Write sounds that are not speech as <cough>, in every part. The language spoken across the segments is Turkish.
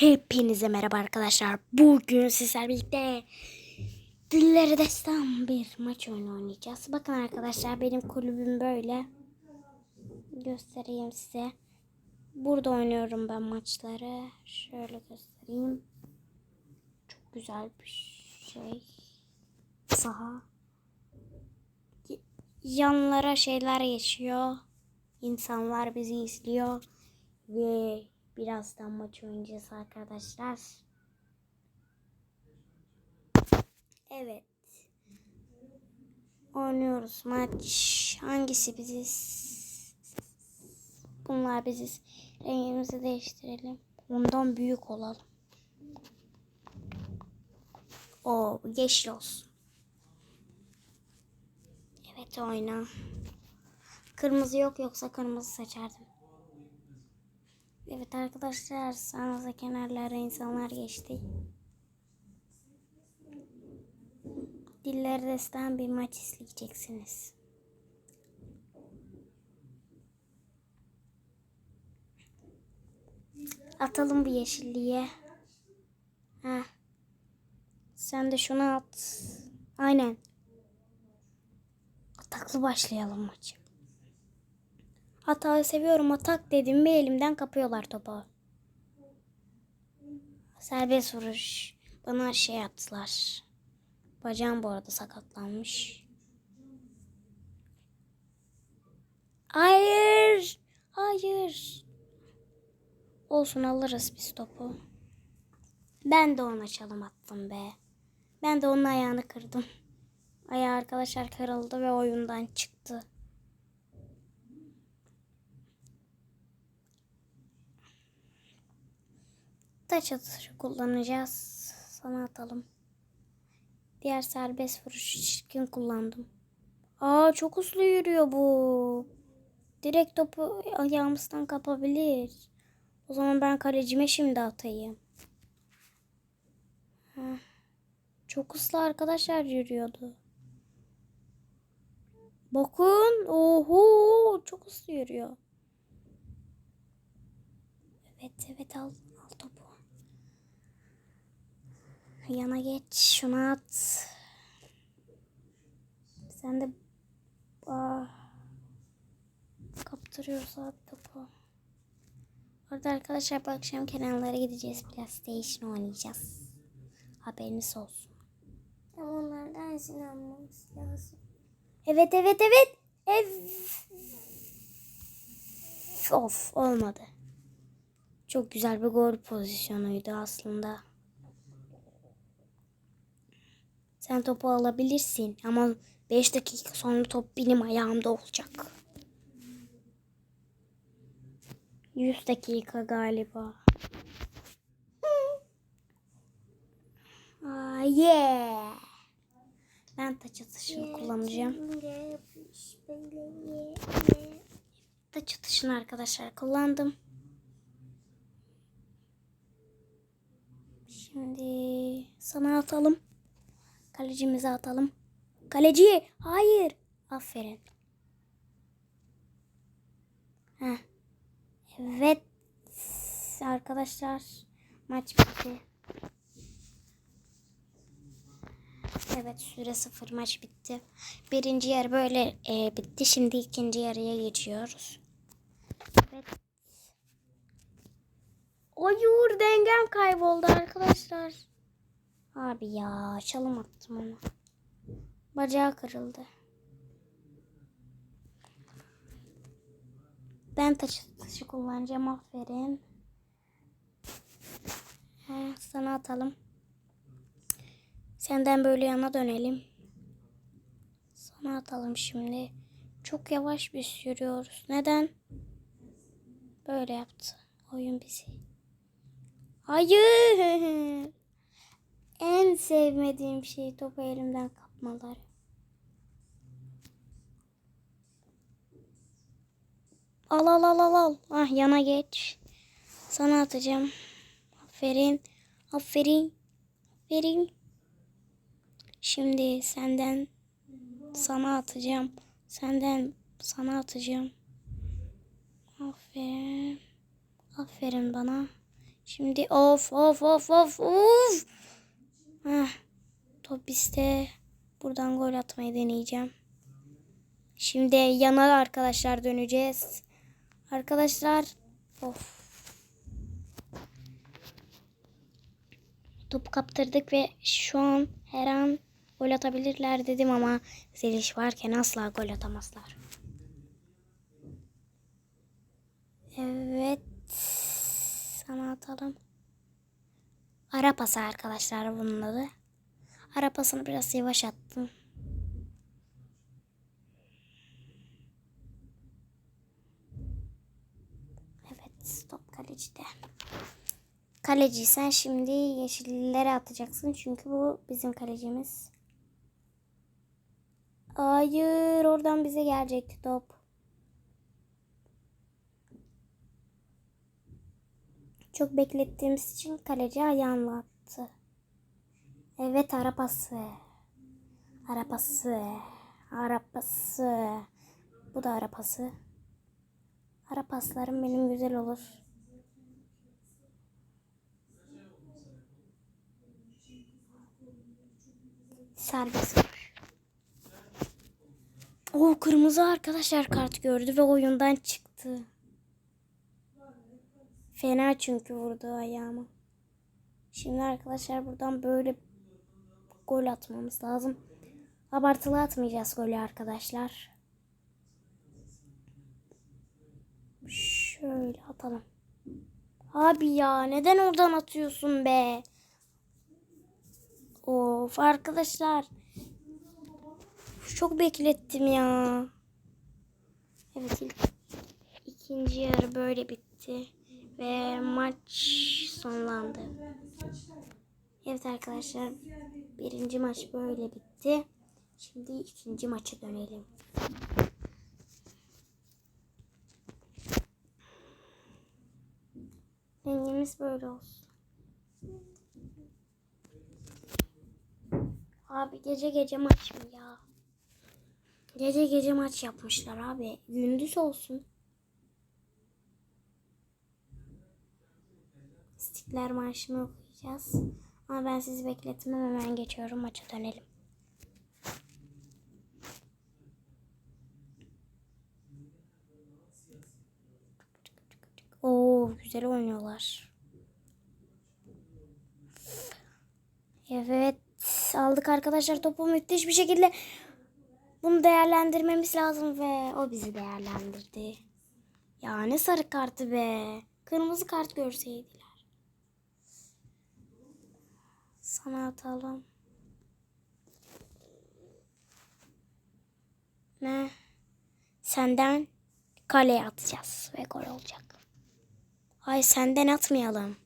Hepinize merhaba arkadaşlar. Bugün sizlerle birlikte Dillere Destan bir maç oynayacağız. Bakın arkadaşlar benim kulübüm böyle. Göstereyim size. Burada oynuyorum ben maçları. Şöyle göstereyim. Çok güzel bir şey. Saha. Yanlara şeyler geçiyor. İnsanlar bizi izliyor. Ve birazdan maç oynayacağız arkadaşlar. Evet. Oynuyoruz maç. Hangisi biziz? Bunlar biziz. Rengimizi değiştirelim. Ondan büyük olalım. O yeşil olsun. Evet oyna. Kırmızı yok yoksa kırmızı seçerdim. Evet arkadaşlar sağınıza kenarlara insanlar geçti. Diller Destan bir maç izleyeceksiniz. Atalım bu yeşilliğe. Heh. Sen de şunu at. Aynen. Ataklı başlayalım maçı. Hatağı seviyorum atak dedim mi elimden kapıyorlar topu. Serbest vuruş. Bana şey attılar. Bacağım bu arada sakatlanmış. Hayır. Hayır. Olsun alırız biz topu. Ben de ona çalım attım be. Ben de onun ayağını kırdım. Ayağı arkadaşlar kırıldı ve oyundan çıktı. Taç atışı kullanacağız. Sana atalım. Diğer serbest vuruş çirkin kullandım. Aa çok hızlı yürüyor bu. Direkt topu ayağımızdan kapabilir. O zaman ben kalecime şimdi atayım. Çok hızlı arkadaşlar yürüyordu. Bakın. Oho çok hızlı yürüyor. Evet evet al, al topu. Yana geç şunu at. Sen de Aa, kaptırıyorsa at topu. Orada arkadaşlar bu akşam kenarlara gideceğiz. PlayStation oynayacağız. Haberiniz olsun. Ama onlardan izin almamız lazım. Evet evet evet. Ev. Of olmadı. Çok güzel bir gol pozisyonuydu aslında. Sen topu alabilirsin ama 5 dakika sonra top benim ayağımda olacak. 100 dakika galiba. Aa, yeah. Ben taç atışını kullanacağım. Taç atışını arkadaşlar kullandım. Şimdi sana atalım. Kalecimize atalım. Kaleci hayır. Aferin. Heh. Evet arkadaşlar maç bitti. Evet süre sıfır maç bitti. Birinci yarı böyle e, bitti. Şimdi ikinci yarıya geçiyoruz. Evet. Hayır dengem kayboldu arkadaşlar. Abi ya çalım attım ona. Bacağı kırıldı. Ben taşı taşı kullanacağım aferin. He, sana atalım. Senden böyle yana dönelim. Sana atalım şimdi. Çok yavaş biz sürüyoruz. Neden? Böyle yaptı. Oyun bizi. Hayır. <laughs> En sevmediğim şey topu elimden kapmaları. Al al al al al. Ah yana geç. Sana atacağım. Aferin. Aferin. Aferin. Şimdi senden sana atacağım. Senden sana atacağım. Aferin. Aferin bana. Şimdi of of of of of. Heh, top bizde. Buradan gol atmayı deneyeceğim. Şimdi yana arkadaşlar döneceğiz. Arkadaşlar of. Topu kaptırdık ve şu an her an gol atabilirler dedim ama Zeliş varken asla gol atamazlar. Evet. Sana atalım. Ara pası arkadaşlar bunun adı. Ara pasını biraz yavaş attım. Evet stop kalecide. Kaleci sen şimdi yeşillere atacaksın çünkü bu bizim kalecimiz. Hayır oradan bize gelecekti top. Çok beklettiğimiz için kaleci ayağını attı. Evet arapası. Arapası. Arapası. Bu da arapası. Arapaslarım benim güzel olur. Serbest. O kırmızı arkadaşlar kart gördü ve oyundan çıktı. Fena çünkü vurdu ayağıma. Şimdi arkadaşlar buradan böyle gol atmamız lazım. Abartılı atmayacağız golü arkadaşlar. Şöyle atalım. Abi ya neden oradan atıyorsun be? Of arkadaşlar. Çok beklettim ya. Evet ilk ikinci yarı böyle bitti. Ve maç sonlandı. Evet arkadaşlar birinci maç böyle bitti. Şimdi ikinci maça dönelim. Rengimiz böyle olsun. Abi gece gece maç mı ya? Gece gece maç yapmışlar abi. Gündüz olsun. İstiklal Marşı'nı okuyacağız. Ama ben sizi bekletmem hemen geçiyorum maça dönelim. Oo güzel oynuyorlar. Evet aldık arkadaşlar topu müthiş bir şekilde bunu değerlendirmemiz lazım ve o bizi değerlendirdi. Ya ne sarı kartı be. Kırmızı kart görseydiler. Sana atalım. Ne? Senden kaleye atacağız ve gol olacak. Hayır senden atmayalım.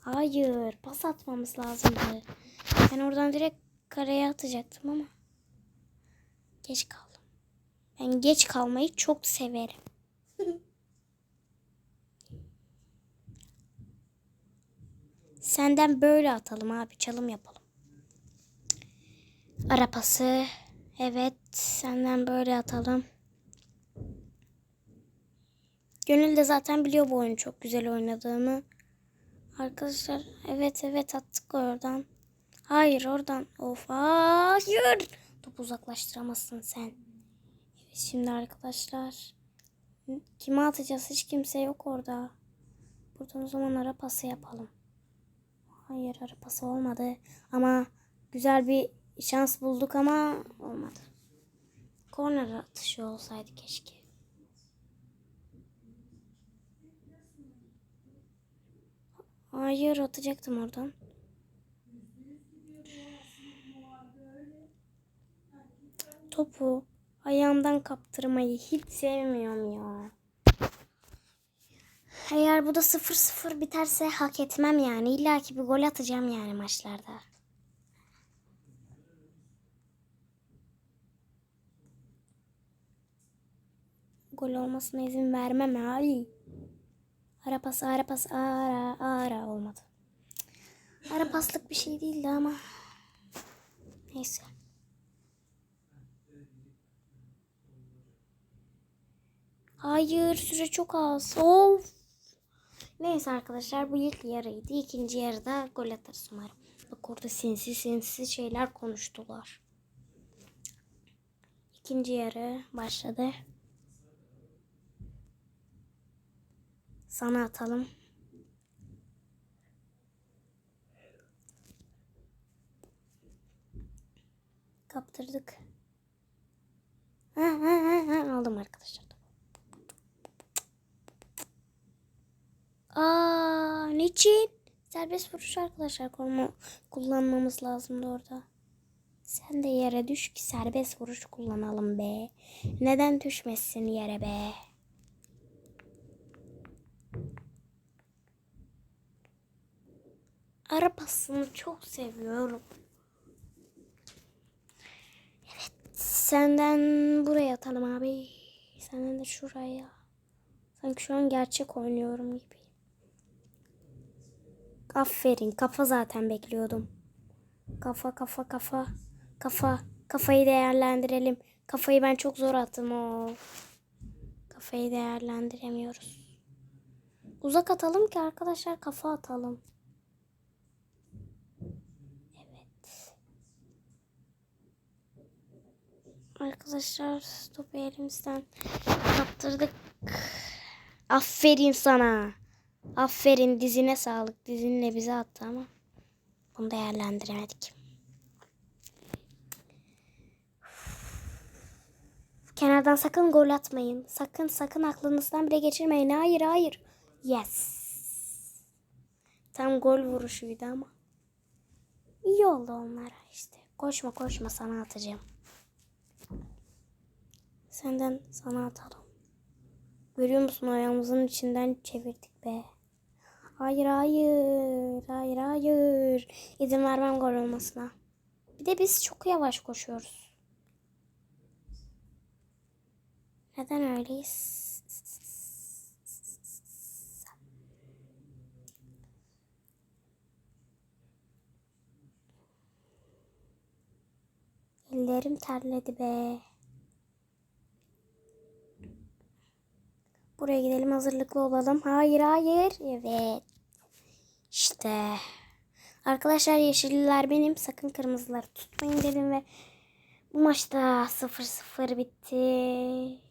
Hayır pas atmamız lazımdı. Ben oradan direkt kaleye atacaktım ama. Geç kaldım. Ben geç kalmayı çok severim. Senden böyle atalım abi. Çalım yapalım. Arapası. Evet. Senden böyle atalım. Gönül de zaten biliyor bu oyunu çok güzel oynadığımı. Arkadaşlar evet evet attık oradan. Hayır oradan. Of hayır. Topu uzaklaştıramazsın sen. Evet şimdi arkadaşlar. Kime atacağız? Hiç kimse yok orada. Buradan o zaman ara pası yapalım. Hayır ara pası olmadı. Ama güzel bir şans bulduk ama olmadı. Korner atışı olsaydı keşke. Hayır atacaktım oradan. Topu ayağımdan kaptırmayı hiç sevmiyorum ya. Eğer bu da 0-0 biterse hak etmem yani. İlla ki bir gol atacağım yani maçlarda. Gol olmasına izin vermem abi. Ara pas, ara pas, ara, ara olmadı. Ara paslık bir şey değildi ama. Neyse. Hayır süre çok az. Of. Neyse arkadaşlar bu ilk yarıydı. İkinci yarıda gol atarız umarım. Bak orada sinsi sinsi şeyler konuştular. İkinci yarı başladı. Sana atalım. Kaptırdık. Ha, ha, ha, ha. Aldım arkadaşlar. Aa, niçin? Serbest vuruş arkadaşlar kullanma, kullanmamız lazımdı orada. Sen de yere düş ki serbest vuruş kullanalım be. Neden düşmesin yere be? Ara pasını çok seviyorum. Evet, senden buraya atalım abi. Senden de şuraya. Sanki şu an gerçek oynuyorum gibi. Aferin. Kafa zaten bekliyordum. Kafa kafa kafa. Kafa. Kafayı değerlendirelim. Kafayı ben çok zor attım o. Kafayı değerlendiremiyoruz. Uzak atalım ki arkadaşlar kafa atalım. Evet. Arkadaşlar topu elimizden kaptırdık. Aferin sana. Aferin dizine sağlık. Dizinle bize attı ama bunu değerlendiremedik. Kenardan sakın gol atmayın. Sakın sakın aklınızdan bile geçirmeyin. Hayır hayır. Yes. Tam gol vuruşuydu ama. İyi oldu onlara işte. Koşma koşma sana atacağım. Senden sana atalım. Görüyor musun ayağımızın içinden çevirdik be. Hayır hayır. Hayır hayır. İzin vermem gol olmasına. Bir de biz çok yavaş koşuyoruz. Neden öyleyiz? Ellerim terledi be. Buraya gidelim hazırlıklı olalım. Hayır hayır. Evet. İşte. Arkadaşlar yeşilliler benim. Sakın kırmızıları tutmayın dedim ve bu maçta 0-0 bitti.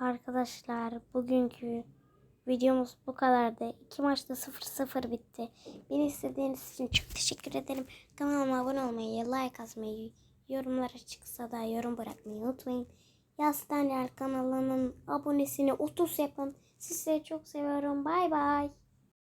Arkadaşlar bugünkü videomuz bu kadardı. İki maçta 0-0 bitti. Beni izlediğiniz için çok teşekkür ederim. Kanalıma abone olmayı, like atmayı, yorumlara çıksa da yorum bırakmayı unutmayın. Yas Daniel kanalının abonesini 30 yapın. Sizleri çok seviyorum. Bay bay.